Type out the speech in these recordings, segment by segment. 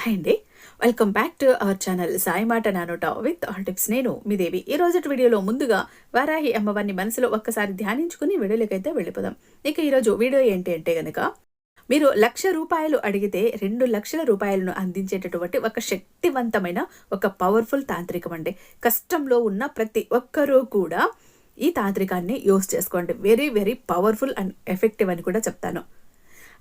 Hi అండి. Welcome back to our channel Sai మాట నానోట విత్ ఆల్ టిప్స్. నేను మీ దేవి. ఈ రోజు వీడియోలో ముందుగా వారాహి అమ్మవారిని మనసులో ఒక్కసారి ధ్యానించుకుని వీడియోలకైతే వెళ్ళిపోదాం. ఇక ఈరోజు వీడియో ఏంటి అంటే గనక మీరు లక్ష రూపాయలు అడిగితే రెండు లక్షల రూపాయలను అందించేటటువంటి ఒక శక్తివంతమైన ఒక పవర్ఫుల్ తాంత్రికం అండి. కష్టంలో ఉన్న ప్రతి ఒక్కరూ కూడా ఈ తాంత్రికాన్ని యూస్ చేసుకోండి. Very very powerful and effective అని కూడా చెప్తాను.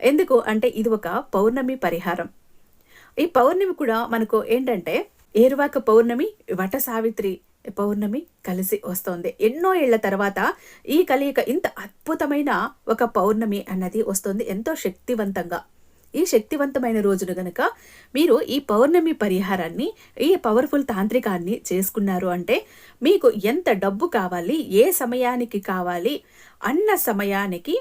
ఎందుకు? అంటే ఇది ఒక పౌర్ణమి పరిహారం. ఈ పౌర్ణమి కూడా మనకు ఏంటంటే ఏరువాక పౌర్ణమి వట సావిత్రి పౌర్ణమి కలిసి వస్తోంది. ఎన్నో ఏళ్ళ తర్వాత ఈ కలియిక ఇంత అద్భుతమైన ఒక పౌర్ణమి అన్నది వస్తుంది. ఎంతో శక్తివంతంగా. ఈ శక్తివంతమైన రోజును గనక మీరు ఈ పౌర్ణమి పరిహారాన్ని ఈ పవర్ఫుల్ తాంత్రికాన్ని చేసుకున్నారు అంటే మీకు ఎంత డబ్బు కావాలి ఏ సమయానికి కావాలి అన్న సమయానికి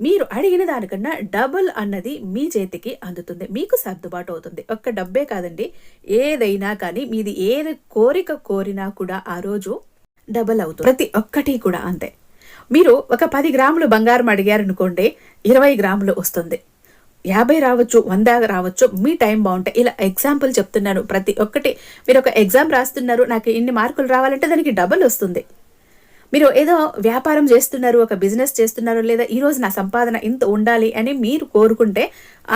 మీరు అడిగిన దానికన్నా డబుల్ అన్నది మీ చేతికి అందుతుంది. మీకు సర్దుబాటు అవుతుంది. ఒక్క డబ్బే కాదండి. ఏదైనా కానీ మీది ఏ కోరిక కోరినా కూడా ఆ రోజు డబుల్ అవుతుంది. ప్రతి ఒక్కటి కూడా అంతే. మీరు ఒక పది గ్రాములు బంగారం అడిగారనుకోండి ఇరవై గ్రాములు వస్తుంది. యాభై రావచ్చు వంద రావచ్చు మీ టైం బాగుంటే. ఇలా ఎగ్జాంపుల్ చెప్తున్నాను. ప్రతి ఒక్కటి. మీరు ఒక ఎగ్జామ్ రాస్తున్నారు నాకు ఇన్ని మార్కులు రావాలంటే దానికి డబుల్ వస్తుంది. మీరు ఏదో వ్యాపారం చేస్తున్నారు ఒక బిజినెస్ చేస్తున్నారు లేదా ఈరోజు నా సంపాదన ఇంత ఉండాలి అని మీరు కోరుకుంటే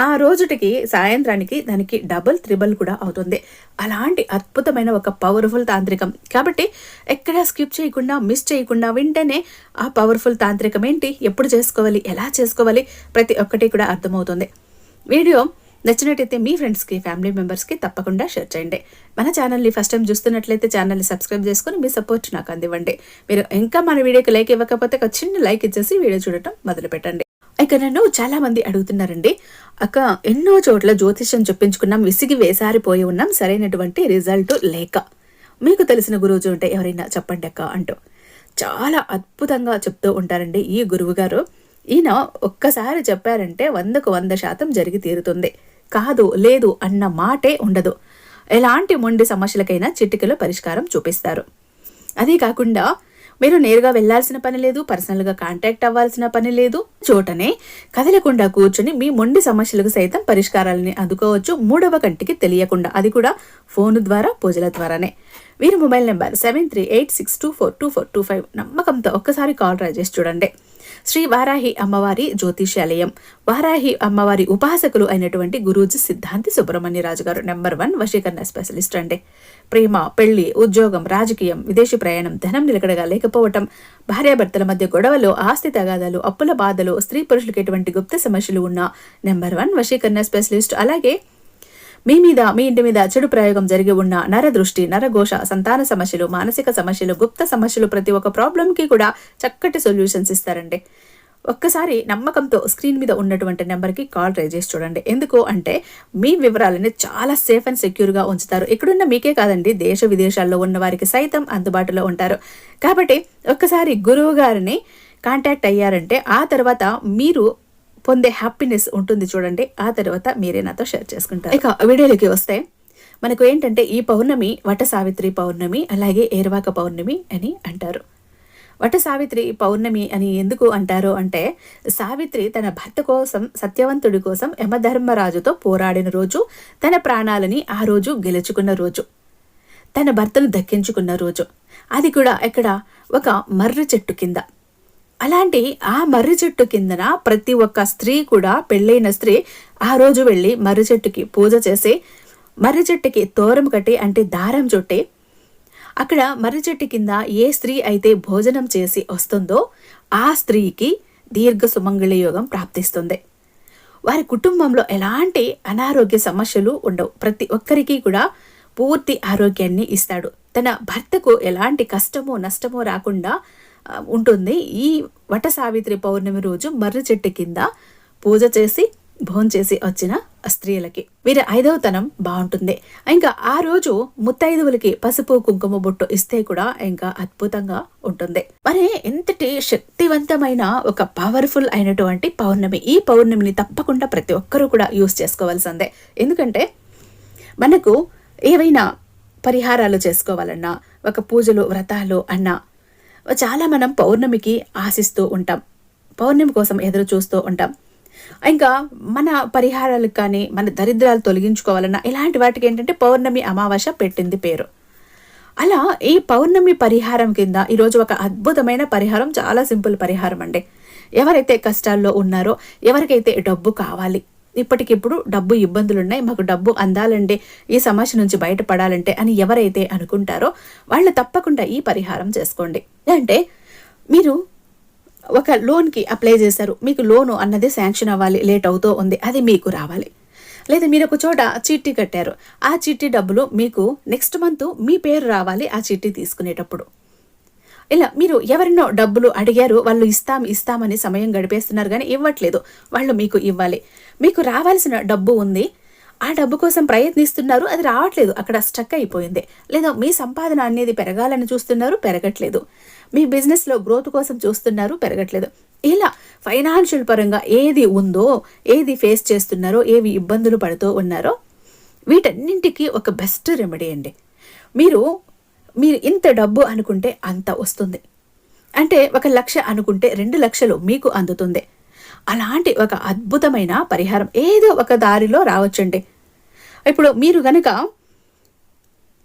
ఆ రోజుటికి సాయంత్రానికి దానికి డబుల్ త్రిబుల్ కూడా అవుతుంది. అలాంటి అద్భుతమైన ఒక పవర్ఫుల్ తాంత్రికం. కాబట్టి ఎక్కడా స్కిప్ చేయకుండా మిస్ చేయకుండా వెంటనే ఆ పవర్ఫుల్ తాంత్రికం ఏంటి? ఎప్పుడు చేసుకోవాలి? ఎలా చేసుకోవాలి? ప్రతి ఒక్కటి కూడా అర్థమవుతుంది. వీడియో నచ్చినట్టయితే మీ ఫ్రెండ్స్కి ఫ్యామిలీ మెంబర్స్కి తప్పకుండా షేర్ చేయండి. మన ఛానల్ని ఫస్ట్ టైం చూస్తున్నట్లయితే ఛానల్ని సబ్స్క్రైబ్ చేసుకుని మీ సపోర్ట్ నాకు అందివ్వండి. మీరు ఇంకా మన వీడియోకి లైక్ ఇవ్వకపోతే ఒక చిన్న లైక్ ఇచ్చేసి వీడియో చూడటం మొదలు పెట్టండి ఇక నన్ను చాలా మంది అడుగుతున్నారండి. అక్క ఎన్నో చోట్ల జ్యోతిష్యం చెప్పించుకున్నాం విసిగి వేసారిపోయి ఉన్నాం సరైనటువంటి రిజల్ట్ లేక. మీకు తెలిసిన గురువు ఉంటే ఎవరైనా చెప్పండి అక్క అంటూ. చాలా అద్భుతంగా చెప్తూ ఉంటారండి ఈ గురువు గారు. ఈయన ఒక్కసారి చెప్పారంటే వందకు వంద శాతం జరిగి తీరుతుంది. కాదు లేదు అన్న మాటే ఉండదు. ఎలాంటి మొండి సమస్యలకైనా చిటికలో పరిష్కారం చూపిస్తారు. అదే కాకుండా మీరు నేరుగా వెళ్ళాల్సిన పని లేదు పర్సనల్గా కాంటాక్ట్ అవ్వాల్సిన పని లేదు. చోటనే కదలకుండా కూర్చుని మీ మొండి సమస్యలకు సైతం పరిష్కారాలని అందుకోవచ్చు మూడవ కంటికి తెలియకుండా. అది కూడా ఫోన్ ద్వారా పూజల ద్వారానే. వీరి mobile number seven three eight six two four two four two five నమ్మకంతో ఒక్కసారి కాల్ ట్రై చేసి చూడండి. శ్రీ వారాహి అమ్మవారి జ్యోతిష్యాలయం. వారాహి అమ్మవారి ఉపాసకులు అయినటువంటి గురూజీ సిద్ధాంతి సుబ్రహ్మణ్యరాజు గారు నెంబర్ వన్ వశీకరణ స్పెషలిస్ట్ అండి. ప్రేమ పెళ్ళి ఉద్యోగం రాజకీయం విదేశీ ప్రయాణం ధనం నిలకడగా లేకపోవటం భార్యాభర్తల మధ్య గొడవలు ఆస్తి తగాదాలు అప్పుల బాధలు స్త్రీ పురుషులకు ఎటువంటి గుప్త సమస్యలు ఉన్న నెంబర్ వన్ వశీకరణ స్పెషలిస్ట్. అలాగే మీ మీద మీ ఇంటి మీద చెడు ప్రయోగం జరిగి ఉన్న నరదృష్టి నరఘోష సంతాన సమస్యలు మానసిక సమస్యలు గుప్త సమస్యలు ప్రతి ఒక్క ప్రాబ్లంకి కూడా చక్కటి సొల్యూషన్స్ ఇస్తారండి. ఒక్కసారి నమ్మకంతో స్క్రీన్ మీద ఉన్నటువంటి నెంబర్కి కాల్ ట్రై చేసి చూడండి. ఎందుకు అంటే మీ వివరాలని చాలా సేఫ్ అండ్ సెక్యూర్గా ఉంచుతారు. ఇక్కడున్న మీకే కాదండి దేశ విదేశాల్లో ఉన్న వారికి సైతం అందుబాటులో ఉంటారు. కాబట్టి ఒక్కసారి గురువు గారిని కాంటాక్ట్ అయ్యారంటే ఆ తర్వాత మీరు పొందే హ్యాపీనెస్ ఉంటుంది చూడండి. ఆ తర్వాత మీరే నాతో షేర్ చేసుకుంటారు. ఇక వీడియోలోకి వస్తే మనకు ఏంటంటే ఈ పౌర్ణమి వట సావిత్రి పౌర్ణమి అలాగే ఏర్వాక పౌర్ణమి అని అంటారు. వట సావిత్రి పౌర్ణమి అని ఎందుకు అంటారు అంటే సావిత్రి తన భర్త కోసం సత్యవంతుడి కోసం యమధర్మరాజుతో పోరాడిన రోజు తన ప్రాణాలని ఆ రోజు గెలుచుకున్న రోజు తన భర్తను దక్కించుకున్న రోజు. అది కూడా ఎక్కడ? ఒక మర్రి చెట్టు కింద. అలాంటి ఆ మర్రి చెట్టు కిందన ప్రతి ఒక్క స్త్రీ కూడా పెళ్ళైన స్త్రీ ఆ రోజు వెళ్ళి మర్రి చెట్టుకి పూజ చేసి మర్రి చెట్టుకి తోరం కట్టి అంటే దారం చుట్టి అక్కడ మర్రి చెట్టు కింద ఏ స్త్రీ అయితే భోజనం చేసి వస్తుందో ఆ స్త్రీకి దీర్ఘ సుమంగళ యోగం ప్రాప్తిస్తుంది. వారి కుటుంబంలో ఎలాంటి అనారోగ్య సమస్యలు ఉండవు. ప్రతి ఒక్కరికి కూడా పూర్తి ఆరోగ్యాన్ని ఇస్తాడు. తన భర్తకు ఎలాంటి కష్టమో నష్టమో రాకుండా ఉంటుంది. ఈ వట సావిత్రి పౌర్ణమి రోజు మర్రి చెట్టు కింద పూజ చేసి భోంచేసి వచ్చిన స్త్రీలకి. వీరి ఐదవతనం బాగుంటుంది. ఇంకా ఆ రోజు ముత్తైదువులకి పసుపు కుంకుమ బొట్టు ఇస్తే కూడా ఇంకా అద్భుతంగా ఉంటుంది. మరి ఎంతటి శక్తివంతమైన ఒక పవర్ఫుల్ అయినటువంటి పౌర్ణమి. ఈ పౌర్ణమిని తప్పకుండా ప్రతి ఒక్కరూ కూడా యూస్ చేసుకోవాల్సిందే. ఎందుకంటే మనకు ఏవైనా పరిహారాలు చేసుకోవాలన్నా ఒక పూజలు వ్రతాలు అన్నా చాలా మనం పౌర్ణమికి ఆశిస్తూ ఉంటాం. పౌర్ణమి కోసం ఎదురు చూస్తూ ఉంటాం. ఇంకా మన పరిహారాలకు కానీ మన దరిద్రాలు తొలగించుకోవాలన్నా ఇలాంటి వాటికి ఏంటంటే పౌర్ణమి అమావాస్య పెట్టింది పేరు. అలా ఈ పౌర్ణమి పరిహారం కింద ఈరోజు ఒక అద్భుతమైన పరిహారం చాలా సింపుల్ పరిహారం అండి. ఎవరైతే కష్టాల్లో ఉన్నారో ఎవరికైతే డబ్బు కావాలి ఇప్పటికిప్పుడు డబ్బు ఇబ్బందులు ఉన్నాయి మాకు డబ్బు అందాలంటే ఈ సమస్య నుంచి బయటపడాలంటే అని ఎవరైతే అనుకుంటారో వాళ్ళు తప్పకుండా ఈ పరిహారం చేసుకోండి. అంటే మీరు ఒక లోన్కి అప్లై చేశారు మీకు లోను అన్నది శాంక్షన్ అవ్వాలి లేట్ అవుతూ ఉంది అది మీకు రావాలి. లేదా మీరు ఒక చోట చీటీ కట్టారు ఆ చీటీ డబ్బులు మీకు నెక్స్ట్ మంత్ మీ పేరు రావాలి ఆ చీటీ తీసుకునేటప్పుడు. ఇలా మీరు ఎవరినో డబ్బులు అడిగారు వాళ్ళు ఇస్తాం ఇస్తామని సమయం గడిపేస్తున్నారు కానీ ఇవ్వట్లేదు. వాళ్ళు మీకు ఇవ్వాలి. మీకు రావాల్సిన డబ్బు ఉంది. ఆ డబ్బు కోసం ప్రయత్నిస్తున్నారు అది రావట్లేదు. అక్కడ స్టక్ అయిపోయింది. లేదా మీ సంపాదన అనేది పెరగాలని చూస్తున్నారు పెరగట్లేదు. మీ బిజినెస్లో గ్రోత్ కోసం చూస్తున్నారు పెరగట్లేదు. ఇలా ఫైనాన్షియల్ పరంగా ఏది ఉందో ఏది ఫేస్ చేస్తున్నారో ఏవి ఇబ్బందులు పడుతూ ఉన్నారో వీటన్నింటికి ఒక బెస్ట్ రెమెడీ అండి. మీరు మీరు ఇంత డబ్బు అనుకుంటే అంత వస్తుంది. అంటే ఒక లక్ష అనుకుంటే రెండు లక్షలు మీకు అందుతుంది. అలాంటి ఒక అద్భుతమైన పరిహారం ఏదో ఒక దారిలో రావచ్చండి. ఇప్పుడు మీరు గనక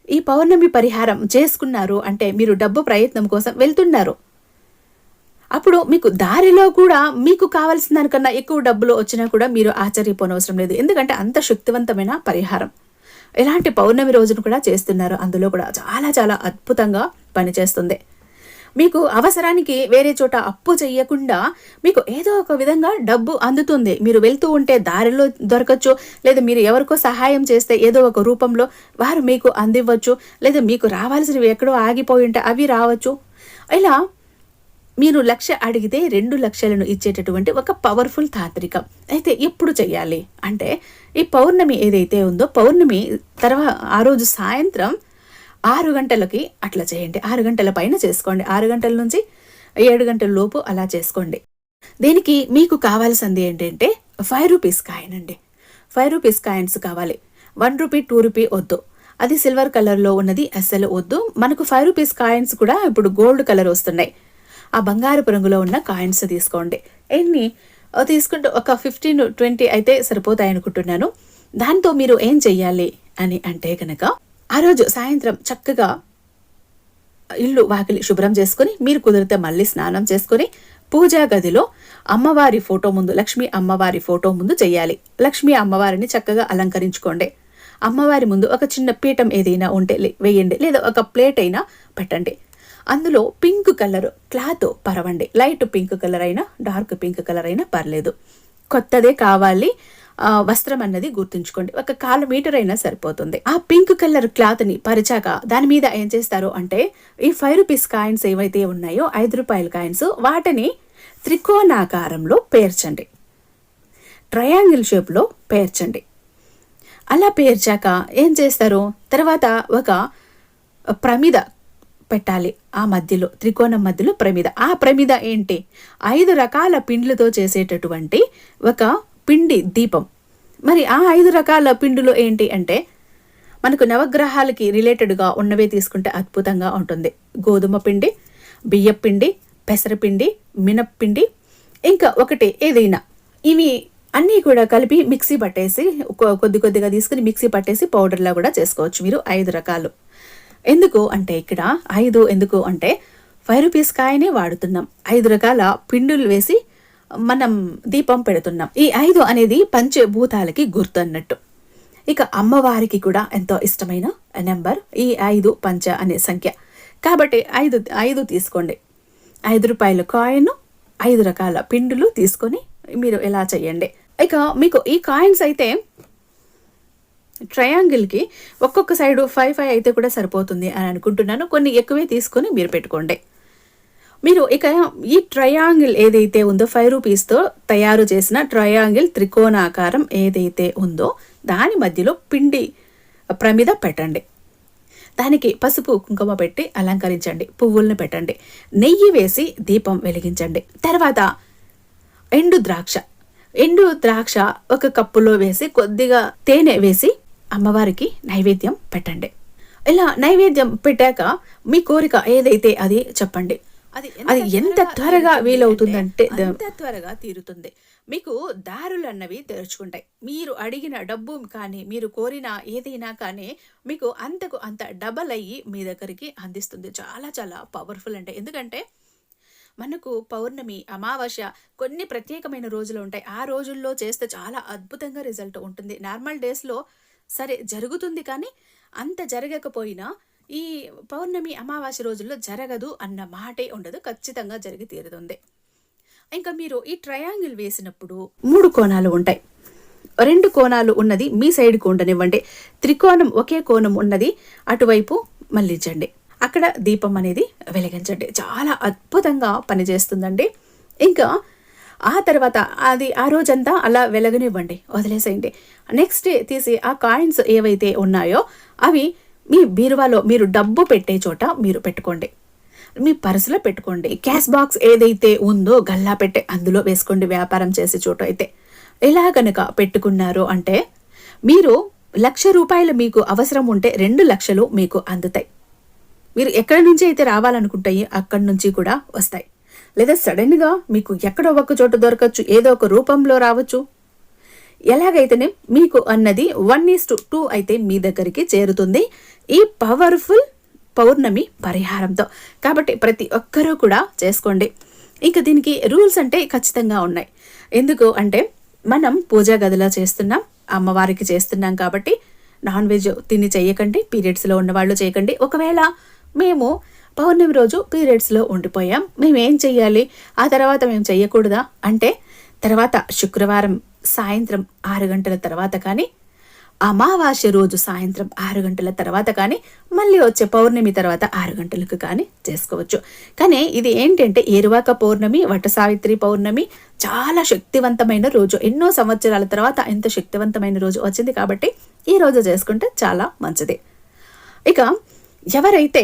ఈ పౌర్ణమి పరిహారం చేసుకున్నారు అంటే మీరు డబ్బు ప్రయత్నం కోసం వెళ్తున్నారు. అప్పుడు మీకు దారిలో కూడా మీకు కావాల్సిన దానికన్నా ఎక్కువ డబ్బులు వచ్చినా కూడా మీరు ఆశ్చర్యపోనవసరం లేదు. ఎందుకంటే అంత శక్తివంతమైన పరిహారం. ఇలాంటి పౌర్ణమి రోజును కూడా చేస్తున్నారు అందులో కూడా చాలా చాలా అద్భుతంగా పనిచేస్తుంది. మీకు అవసరానికి వేరే చోట అప్పు చేయకుండా మీకు ఏదో ఒక విధంగా డబ్బు అందుతుంది. మీరు వెళ్తూ ఉంటే దారిలో దొరకచ్చు లేదా మీరు ఎవరికో సహాయం చేస్తే ఏదో ఒక రూపంలో వారు మీకు అందివ్వచ్చు లేదా మీకు రావాల్సినవి ఎక్కడో ఆగిపోయి ఉంటే అవి రావచ్చు. ఇలా మీరు లక్ష అడిగితే రెండు లక్షలను ఇచ్చేటటువంటి ఒక పవర్ఫుల్ తాంత్రికం. అయితే ఎప్పుడు చెయ్యాలి? అంటే ఈ పౌర్ణమి ఏదైతే ఉందో పౌర్ణమి తర్వాత ఆ రోజు సాయంత్రం ఆరు గంటలకి అట్లా చేయండి. ఆరు గంటల పైన చేసుకోండి. ఆరు గంటల నుంచి ఏడు గంటల లోపు అలా చేసుకోండి. దీనికి మీకు కావాల్సింది ఏంటంటే ఫైవ్ రూపీస్ కాయిన్ అండి. ఫైవ్ రూపీస్ కాయిన్స్ కావాలి. వన్ రూపీ టూ రూపీ వద్దు. అది సిల్వర్ కలర్లో ఉన్నది అస్సలు వద్దు. మనకు ఫైవ్ రూపీస్ కాయిన్స్ కూడా ఇప్పుడు గోల్డ్ కలర్ వస్తున్నాయి. ఆ బంగారపు రంగులో ఉన్న కాయిన్స్ తీసుకోండి. ఎన్ని? తీసుకుంటూ ఒక ఫిఫ్టీన్ ట్వంటీ అయితే సరిపోతాయి అనుకుంటున్నాను. దాంతో మీరు ఏం చెయ్యాలి అని అంటే కనుక ఆ రోజు సాయంత్రం చక్కగా ఇల్లు వాకిలి శుభ్రం చేసుకుని మీరు కుదిరితే మళ్ళీ స్నానం చేసుకుని పూజా గదిలో అమ్మవారి ఫోటో ముందు లక్ష్మీ అమ్మవారి ఫోటో ముందు చేయాలి లక్ష్మీ అమ్మవారిని చక్కగా అలంకరించుకోండి. అమ్మవారి ముందు ఒక చిన్న పీఠం ఏదైనా ఉంటే వేయండి. లేదా ఒక ప్లేట్ అయినా పెట్టండి. అందులో పింక్ కలర్ క్లాత్ పరవండి. లైట్ పింక్ కలర్ అయినా డార్క్ పింక్ కలర్ అయినా పర్లేదు. కొత్తదే కావాలి. వస్త్రం అన్నది గుర్తుంచుకోండి. ఒక కాలు మీటర్ అయినా సరిపోతుంది. ఆ పింక్ కలర్ క్లాత్ని పరిచాక దాని మీద ఏం చేస్తారు అంటే ఈ ఫైవ్ రూపీస్ కాయిన్స్ ఏవైతే ఉన్నాయో ఐదు రూపాయల కాయిన్స్ వాటిని త్రికోణాకారంలో పేర్చండి. ట్రయాంగిల్ షేప్లో పేర్చండి. అలా పేర్చాక ఏం చేస్తారు? తర్వాత ఒక ప్రమిద పెట్టాలి. ఆ మధ్యలో త్రికోణం మధ్యలో ప్రమిద. ఆ ప్రమిద ఏంటి? ఐదు రకాల పిండ్లతో చేసేటటువంటి ఒక పిండి దీపం. మరి ఆ ఐదు రకాల పిండులు ఏంటి అంటే మనకు నవగ్రహాలకి రిలేటెడ్గా ఉన్నవే తీసుకుంటే అద్భుతంగా ఉంటుంది. గోధుమ పిండి బియ్యపిండి పెసరపిండి మినప్పిండి ఇంకా ఒకటి ఏదైనా. ఇవి అన్నీ కూడా కలిపి మిక్సీ పట్టేసి కొద్ది కొద్దిగా తీసుకుని మిక్సీ పట్టేసి పౌడర్లా కూడా చేసుకోవచ్చు మీరు ఐదు రకాలు. ఎందుకు అంటే ఇక్కడ ఐదు ఎందుకు అంటే ఫైవ్ రూపీస్ కాయనే వాడుతున్నాం. ఐదు రకాల పిండులు వేసి మనం దీపం పెడుతున్నాం. ఈ ఐదు అనేది పంచభూతాలకి గుర్తు అన్నట్టు ఇక అమ్మవారికి కూడా ఎంతో ఇష్టమైన నెంబర్ ఈ ఐదు పంచ అనే సంఖ్య. కాబట్టి ఐదు ఐదు తీసుకోండి. ఐదు రూపాయల కాయిన్ ఐదు రకాల పిండులు తీసుకొని మీరు ఎలా చేయండి. ఇక మీకు ఈ కాయిన్స్ అయితే ట్రయాంగిల్కి ఒక్కొక్క సైడు ఫైవ్ ఫైవ్ అయితే కూడా సరిపోతుంది అని అనుకుంటున్నాను. కొన్ని ఎక్కువే తీసుకొని మీరు పెట్టుకోండి. మీరు ఇక ఈ ట్రయాంగిల్ ఏదైతే ఉందో ఫైవ్ రూపీస్తో తయారు చేసిన ట్రయాంగిల్ త్రికోణాకారం ఏదైతే ఉందో దాని మధ్యలో పిండి ప్రమిద పెట్టండి. దానికి పసుపు కుంకుమ పెట్టి అలంకరించండి. పువ్వులను పెట్టండి. నెయ్యి వేసి దీపం వెలిగించండి. తర్వాత ఎండు ద్రాక్ష. ఎండు ద్రాక్ష ఒక కప్పులో వేసి కొద్దిగా తేనె వేసి అమ్మవారికి నైవేద్యం పెట్టండి. ఇలా నైవేద్యం పెట్టాక మీ కోరిక ఏదైతే అది చెప్పండి. అది అది ఎంత త్వరగా వీలవుతుందంటే త్వరగా తీరుతుంది. మీకు దారులు అన్నవి తెరుచుకుంటాయి. మీరు అడిగిన డబ్బు కానీ మీరు కోరిన ఏదైనా కానీ మీకు అంతకు అంత డబల్ అయ్యి మీ దగ్గరికి అందిస్తుంది. చాలా చాలా పవర్ఫుల్ అంటే. ఎందుకంటే మనకు పౌర్ణమి అమావాస్య కొన్ని ప్రత్యేకమైన రోజులు ఉంటాయి. ఆ రోజుల్లో చేస్తే చాలా అద్భుతంగా రిజల్ట్ ఉంటుంది. నార్మల్ డేస్లో సరే జరుగుతుంది కానీ అంత జరగకపోయినా ఈ పౌర్ణమి అమావాస్య రోజుల్లో జరగదు అన్న మాటే ఉండదు ఖచ్చితంగా జరిగి తీరుతుంది. ఇంకా మీరు ఈ ట్రయాంగిల్ వేసినప్పుడు మూడు కోణాలు ఉంటాయి. రెండు కోణాలు ఉన్నది మీ సైడ్కు ఉండనివ్వండి త్రికోణం ఒకే కోణం ఉన్నది అటువైపు మళ్ళించండి. అక్కడ దీపం అనేది వెలిగించండి. చాలా అద్భుతంగా పనిచేస్తుందండి. ఇంకా ఆ తర్వాత అది ఆ రోజంతా అలా వెలగనివ్వండి వదిలేసేయండి. నెక్స్ట్ డే తీసి ఆ కాయిన్స్ ఏవైతే ఉన్నాయో అవి మీ బీరువాలో మీరు డబ్బు పెట్టే చోట మీరు పెట్టుకోండి. మీ పర్సులో పెట్టుకోండి. క్యాష్ బాక్స్ ఏదైతే ఉందో గల్లా పెట్టే అందులో వేసుకోండి వ్యాపారం చేసే చోట అయితే. ఎలా కనుక పెట్టుకున్నారు అంటే మీరు లక్ష రూపాయలు మీకు అవసరం ఉంటే రెండు లక్షలు మీకు అందుతాయి. మీరు ఎక్కడి నుంచి అయితే రావాలనుకుంటాయి అక్కడి నుంచి కూడా వస్తాయి. లేదా సడన్గా మీకు ఎక్కడో ఒక చోట దొరకచ్చు ఏదో ఒక రూపంలో రావచ్చు? ఎలాగైతేనే మీకు అన్నది వన్ ఈస్ టు టూ అయితే మీ దగ్గరికి చేరుతుంది. ఈ పవర్ఫుల్ పౌర్ణమి పరిహారంతో. కాబట్టి ప్రతి ఒక్కరూ కూడా చేసుకోండి. ఇక దీనికి రూల్స్ అంటే ఖచ్చితంగా ఉన్నాయి. ఎందుకు అంటే మనం పూజా గదిలో చేస్తున్నాం అమ్మవారికి చేస్తున్నాం కాబట్టి నాన్ వెజ్ తిని చేయకండి పీరియడ్స్లో ఉన్నవాళ్ళు చేయకండి. ఒకవేళ మేము పౌర్ణమి రోజు పీరియడ్స్లో ఉండిపోయాం. మేము ఏం చెయ్యాలి? ఆ తర్వాత మేము చెయ్యకూడదా? అంటే తర్వాత శుక్రవారం సాయంత్రం ఆరు గంటల తర్వాత కానీ అమావాస్య రోజు సాయంత్రం ఆరు గంటల తర్వాత కానీ మళ్ళీ వచ్చే పౌర్ణమి తర్వాత ఆరు గంటలకు కానీ చేసుకోవచ్చు. కానీ ఇది ఏంటంటే ఏరువాక పౌర్ణమి వట సావిత్రి పౌర్ణమి చాలా శక్తివంతమైన రోజు. ఎన్నో సంవత్సరాల తర్వాత ఎంత శక్తివంతమైన రోజు వచ్చింది కాబట్టి ఈ రోజు చేసుకుంటే చాలా మంచిది. ఇక ఎవరైతే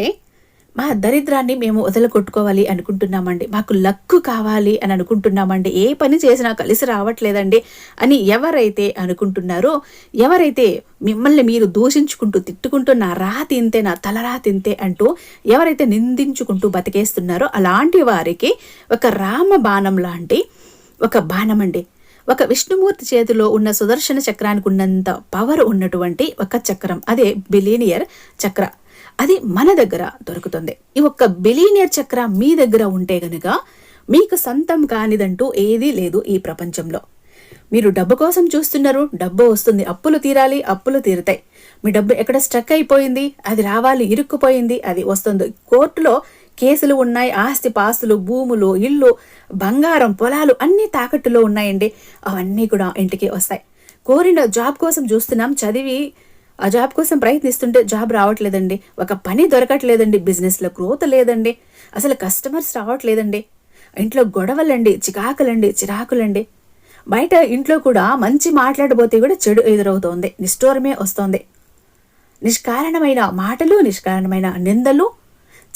మా దరిద్రాన్ని మేము వదలగొట్టుకోవాలి అనుకుంటున్నామండి. మాకు లక్కు కావాలి అని అనుకుంటున్నామండి. ఏ పని చేసినా కలిసి రావట్లేదండి అని ఎవరైతే అనుకుంటున్నారో ఎవరైతే మిమ్మల్ని మీరు దూషించుకుంటూ తిట్టుకుంటూ నా రా తింతే నా తలరా తింతే అంటూ ఎవరైతే నిందించుకుంటూ బతికేస్తున్నారో అలాంటి వారికి ఒక రామ బాణం లాంటి ఒక బాణం అండి ఒక విష్ణుమూర్తి చేతిలో ఉన్న సుదర్శన చక్రానికి ఉన్నంత పవర్ ఉన్నటువంటి ఒక చక్రం. అదే బిలీనియర్ చక్ర. అది మన దగ్గర దొరుకుతుంది. ఈ ఒక్క బిలీనియర్ చక్ర మీ దగ్గర ఉంటే గనుక మీకు సొంతం కానిదంటూ ఏదీ లేదు ఈ ప్రపంచంలో. మీరు డబ్బు కోసం చూస్తున్నారు డబ్బు వస్తుంది అప్పులు తీరాలి అప్పులు తీరుతాయి. మీ డబ్బు ఎక్కడ స్ట్రక్ అయిపోయింది అది రావాలి ఇరుక్కుపోయింది అది వస్తుంది. కోర్టులో కేసులు ఉన్నాయి ఆస్తి పాస్తులు భూములు ఇల్లు బంగారం పొలాలు అన్నీ తాకట్టులో ఉన్నాయండి. అవన్నీ కూడా ఇంటికి వస్తాయి. కోరిన జాబ్ కోసం చూస్తున్నాం చదివి ఆ జాబ్ కోసం ప్రయత్నిస్తుంటే జాబ్ రావట్లేదండి. ఒక పని దొరకట్లేదండి. బిజినెస్లో గ్రోత్ లేదండి. అసలు కస్టమర్స్ రావట్లేదండి. ఇంట్లో గొడవలండి చికాకులండి చిరాకులండి. బయట ఇంట్లో కూడా మంచి మాట్లాడబోతే కూడా చెడు ఎదురవుతోంది. నిష్ఠూరమే వస్తోంది. నిష్కారణమైన మాటలు నిష్కారణమైన నిందలు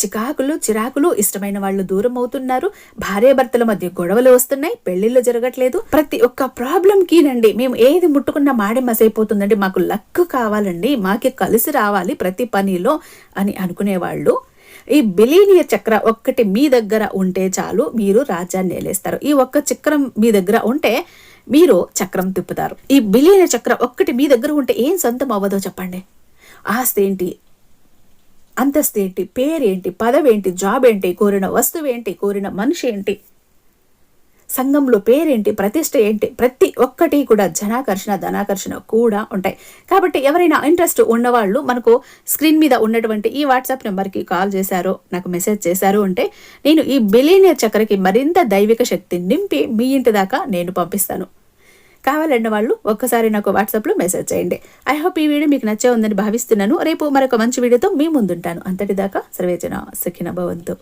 చికాకులు చిరాకులు ఇష్టమైన వాళ్ళు దూరం అవుతున్నారు. భార్యాభర్తల మధ్య గొడవలు వస్తున్నాయి. పెళ్ళిళ్ళు జరగట్లేదు. ప్రతి ఒక్క ప్రాబ్లం నండి మేము ఏది ముట్టుకున్నా మాడి మసైపోతుందండి. మాకు లక్ కావాలండి. మాకే కలిసి రావాలి ప్రతి పనిలో అని అనుకునేవాళ్ళు. ఈ బిలీనియర్ చక్ర ఒక్కటి మీ దగ్గర ఉంటే చాలు మీరు రాజ్యాన్ని ఏలేస్తారు. ఈ ఒక్క చక్రం మీ దగ్గర ఉంటే మీరు చక్రం తిప్పుతారు. ఈ బిలీనియర్ చక్ర ఒక్కటి మీ దగ్గర ఉంటే ఏం సొంతం అవ్వదో చెప్పండి. ఆస్తి ఏంటి? అంతస్తు ఏంటి పేరేంటి పదవేంటి జాబ్ ఏంటి కోరిన వస్తువు ఏంటి కోరిన మనిషి ఏంటి సంఘంలో పేరేంటి ప్రతిష్ట ఏంటి? ప్రతి ఒక్కటి కూడా జనాకర్షణ ధనాకర్షణ కూడా ఉంటాయి. కాబట్టి ఎవరైనా ఇంట్రెస్ట్ ఉన్నవాళ్ళు మనకు స్క్రీన్ మీద ఉన్నటువంటి ఈ వాట్సాప్ నెంబర్కి కాల్ చేశారో నాకు మెసేజ్ చేశారు అంటే నేను ఈ బిలీనియర్ చక్రకి మరింత దైవిక శక్తి నింపి మీ ఇంటి దాకా నేను పంపిస్తాను. కావాలన్న వాళ్ళు ఒక్కసారి నాకు వాట్సాప్లో మెసేజ్ చేయండి. ఐ హోప్ ఈ వీడియో మీకు నచ్చే ఉందని భావిస్తున్నాను. రేపు మరొక మంచి వీడియోతో మీ ముందుంటాను. అంతటిదాకా సర్వేచన సుఖిన భవంతు.